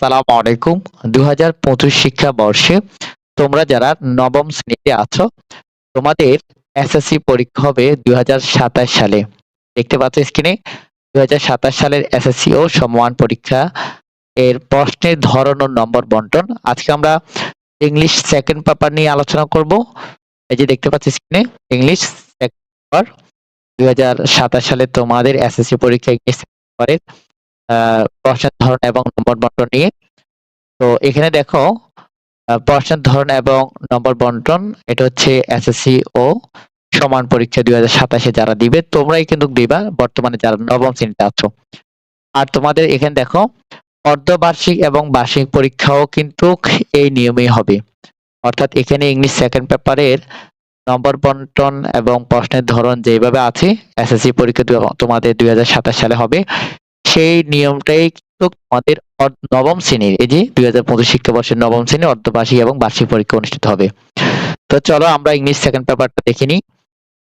আসসালামু আলাইকুম। দু হাজার পঁচিশ শিক্ষাবর্ষে তোমরা যারা নবম শ্রেণীতে আছো, তোমাদের এসএসসি পরীক্ষা হবে দুই সালে। দেখতে পাচ্ছ স্ক্রিনে দুই সালের এসএসসি ও সমমান পরীক্ষা। এর প্রশ্নের ধরন ও নম্বর বন্টন। আজকে আমরা ইংলিশ সেকেন্ড পেপার নিয়ে আলোচনা করব। এই যে দেখতে পাচ্ছ স্ক্রিনে ইংলিশ সেকেন্ড পেপার দুই সালে তোমাদের এসএসসি পরীক্ষা ইংলিশ পেপারের আহ প্রশ্নের ধরন এবং নম্বর বন্টন নিয়ে। তো এখানে দেখো প্রশ্নের ধরন এবং নম্বর বন্টন, এটা হচ্ছে এসএসসি ও সমান পরীক্ষা দুই হাজার সাতাশে যারা দিবে, তোমরাই কিন্তু দিবা, বর্তমানে যারা নবম শ্রেণীতে আছো। আর তোমাদের এখানে দেখো, অর্ধবার্ষিক এবং বার্ষিক পরীক্ষাও কিন্তু এই নিয়মেই হবে। অর্থাৎ এখানে ইংলিশ সেকেন্ড পেপারের নম্বর বন্টন এবং প্রশ্নের ধরন যেভাবে আছে এসএসসি পরীক্ষা তোমাদের দুই হাজার সাতাশ সালে হবে। সেই নিয়মটাই কিন্তু আমাদের নবম শ্রেণির, এই যে দুই হাজার পঁচিশ শিক্ষাবর্ষের নবম শ্রেণির অর্ধবার্ষিক এবং বার্ষিক পরীক্ষা অনুষ্ঠিত হবে। তো চলো আমরা ইংলিশ সেকেন্ড পেপারটা দেখে নিই।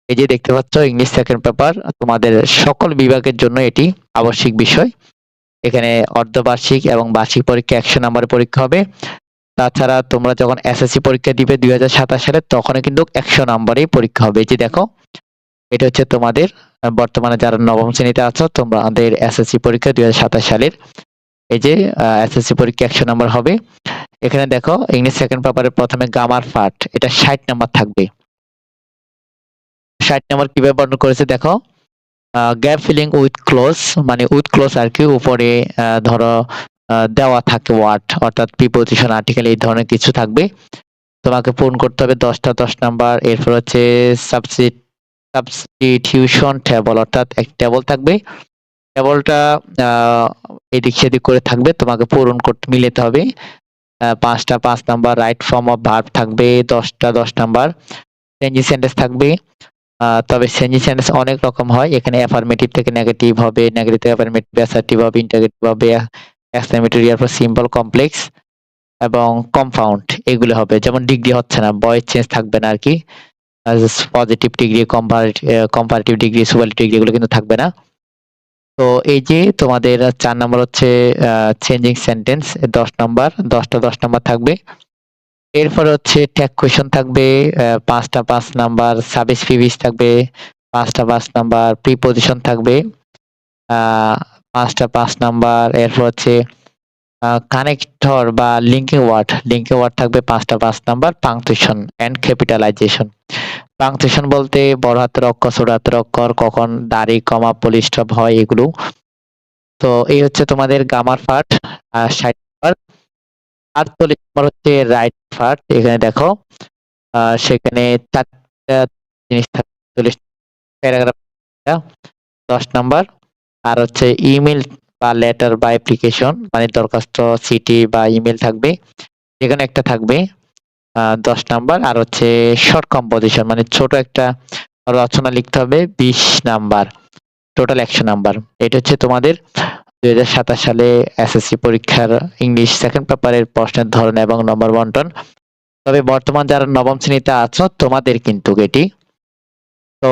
এই যে দেখতে পাচ্ছ, ইংলিশ সেকেন্ড পেপার তোমাদের সকল বিভাগের জন্য এটি আবশ্যিক বিষয়। এখানে অর্ধবার্ষিক এবং বার্ষিক পরীক্ষা একশো নম্বরের পরীক্ষা হবে। তাছাড়া তোমরা যখন এসএসসি পরীক্ষা দিবে দুই হাজার সাতাশ সালে তখন কিন্তু একশো নম্বরেই পরীক্ষা হবে। এই যে দেখো, এটা হচ্ছে তোমাদের বর্তমানে যারা নবম শ্রেণীতে আছো, তোমাদের এসএসসি পরীক্ষা দুই হাজার সাতাশ সালের। এই যে এসএসসি পরীক্ষা একশো নম্বর হবে। এখানে দেখো ইংলিশ সেকেন্ড পেপারের প্রথমে গামার পার্ট এটা ষাট নম্বর থাকবে। ষাট নম্বর কীভাবে বর্ণনা করেছে দেখো গ্যাপ ফিলিং উইথ ক্লোজ মানে উইথ ক্লোজ আর কি, উপরে ধরো দেওয়া থাকে ওয়ার্ড অর্থাৎ প্রিপোজিশন আর্টিকেল এই ধরনের কিছু থাকবে। তোমাকে পূরণ করতে হবে দশটা দশ নাম্বার, এরপর হচ্ছে সাবসিড সাবস্টিটিউশন টেবল অর্থাৎ এক টেবল থাকবে। টেবলটা এদিক সেদিক করে থাকবে, তোমাকে পূরণ করতে, মিলাতে হবে। পাঁচটা পাঁচ number right form of verb থাকবে, দশটা দশ নাম্বার চেঞ্জি সেন্টেন্স থাকবে। তবে চেঞ্জি সেন্টেন্স অনেক রকম হয়। এখানে অ্যাফার্মেটিভ থেকে নেগেটিভ হবে নেগেটিভ থেকে অ্যাফার্মেটিভ অ্যাসার্টিভ হবে ইন্টারগেটিভ হবে এক্সক্লেমেটরি এরপর সিম্পল কমপ্লেক্স এবং কম্পাউন্ড এগুলো হবে। যেমন ডিগ্রি হচ্ছে না, বয়েস চেঞ্জ থাকবে না আর কি। Positive degree comparative degree superlative degree এগুলো কিন্তু থাকবে না। তো এই যে তোমাদের চার নম্বর হচ্ছে চেঞ্জিং সেন্টেন্স দশ নম্বর, দশটা দশ নম্বর থাকবে। এরপরে হচ্ছে ট্যাগ কোয়েশন থাকবে পাঁচটা পাঁচ নাম্বার সাবিস ফিবিস থাকবে, পাঁচটা পাঁচ নাম্বার প্রিপোজিশন থাকবে পাঁচটা পাঁচ নাম্বার, এরপর হচ্ছে কানেক্টর বা লিঙ্কিং ওয়ার্ড লিঙ্কিং ওয়ার্ড থাকবে পাঁচটা পাঁচ number punctuation and capitalization punctuation বলতে বড় হাতের অক্ষর, ছোট হাতের অক্ষর, কখন দাড়ি, কমা পলিস্টপ হয়, এগুলো। তো এই হচ্ছে তোমাদের গামার পার্ট আর ষাট নাম্বার আটচল্লিশ নম্বর হচ্ছে রাইট পার্ট এখানে দেখো। সেখানে চারটা জিনিস চল্লিশ প্যারাগ্রাফ দশ নাম্বার, আর হচ্ছে ইমেল বা লেটার বা অ্যাপ্লিকেশন মানে দরখাস্ত সিটি বা ইমেল থাকবে। যেখানে একটা থাকবে। দশ নাম্বার আর হচ্ছে শর্ট কম্পোজিশন মানে ছোট একটা রচনা লিখতে হবে বিশ নাম্বার টোটাল একশো নাম্বার। এটা হচ্ছে তোমাদের দুই হাজার সাতাশ সালে এসএসসি পরীক্ষার ইংলিশ সেকেন্ড পেপারের প্রশ্নের ধরন এবং নম্বর বন্টন। তবে বর্তমান যারা নবম শ্রেণীতে আছো, তোমাদের কিন্তু এটি। তো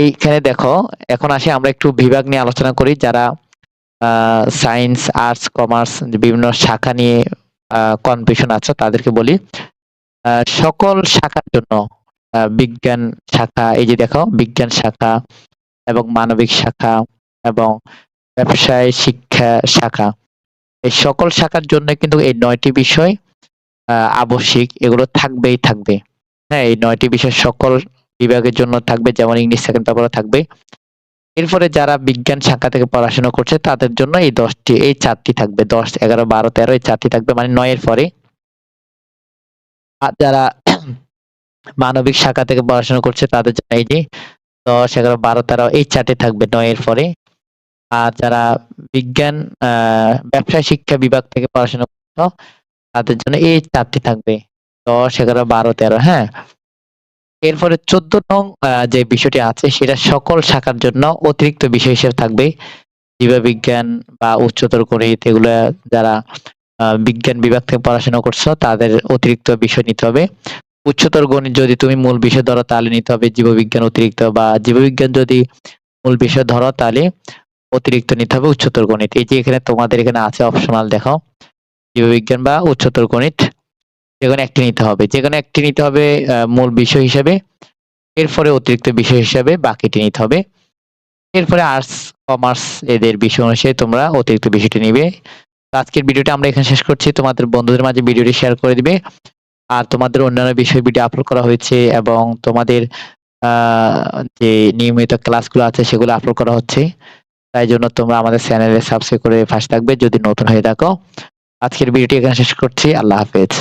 এইখানে দেখো, এখন আসি, আমরা একটু বিভাগ নিয়ে আলোচনা করি, যারা সায়েন্স আর্টস কমার্স বিভিন্ন শাখা নিয়ে কনফিউশন আছে, তাদেরকে বলি। সকল শাখার জন্য বিজ্ঞান শাখা, এই যে দেখো, বিজ্ঞান শাখা এবং মানবিক শাখা এবং ব্যবসায় শিক্ষা শাখা। এই সকল শাখার জন্য কিন্তু এই নয়টি বিষয় আবশ্যিক, এগুলো থাকবেই থাকবে। হ্যাঁ এই নয়টি বিষয় সকল বিভাগের জন্য থাকবে, যেমন ইংলিশ সেকেন্ড পেপারও থাকবে। এরপরে যারা বিজ্ঞান শাখা থেকে পড়াশোনা করছে, তাদের জন্য এই দশটি, এই চারটি থাকবে। দশ, এগারো, বারো, তেরো, এই চারটি থাকবে মানে নয়ের পরে। যারা মানবিক শাখা থেকে পড়াশোনা করছে তাদের জন্য এই দশ এগারো বারো তেরো এই চারটে থাকবে, নয়ের পরে। আর যারা বিজ্ঞান ব্যবসায় শিক্ষা বিভাগ থেকে পড়াশোনা করছ, তাদের জন্য এই চারটি থাকবে। দশ এগারো বারো তেরো হ্যাঁ। এরপরে চোদ্দ নং যে বিষয়টি আছে, সেটা সকল শাখার জন্য অতিরিক্ত বিষয় হিসেবে থাকবে। জীববিজ্ঞান বা উচ্চতর গণিত, এগুলো যারা বিজ্ঞান বিভাগ থেকে পড়াশোনা করছ, তাদের অতিরিক্ত বিষয় নিতে হবে। উচ্চতর গণিত যদি তুমি মূল বিষয় ধরো, তাহলে নিতে হবে জীববিজ্ঞান অতিরিক্ত, বা জীববিজ্ঞান যদি মূল বিষয় ধরো, তাহলে অতিরিক্ত নিতে হবে উচ্চতর গণিত। এই যে এখানে তোমাদের এখানে আছে অপশনাল দেখো। জীববিজ্ঞান বা উচ্চতর গণিত যেকোনো একটি নিতে হবে। যেকোনো একটি নিতে হবে মূল বিষয় হিসাবে। এরপরে অতিরিক্ত বিষয় হিসাবে বাকিটি নিতে হবে। এরপরে আর্টস কমার্স এদের বিষয় অনুসারে তোমরা অতিরিক্ত বিষয়টি নিবে। আজকের ভিডিওটা আমরা এখানে শেষ করছি। তোমাদের বন্ধুদের মাঝে ভিডিওটি শেয়ার করে দিবে। আর তোমাদের অন্যান্য বিষয় ভিডিও আপলোড করা হয়েছে এবং তোমাদের যে নিয়মিত ক্লাসগুলো আছে সেগুলো আপলোড করা হচ্ছে। তাই জন্য তোমরা আমাদের চ্যানেলে সাবস্ক্রাইব করে ফাঁস থাকবে। যদি নতুন হয়ে থাকো, আজকের ভিডিওটি এখানে শেষ করছি। আল্লাহ হাফেজ।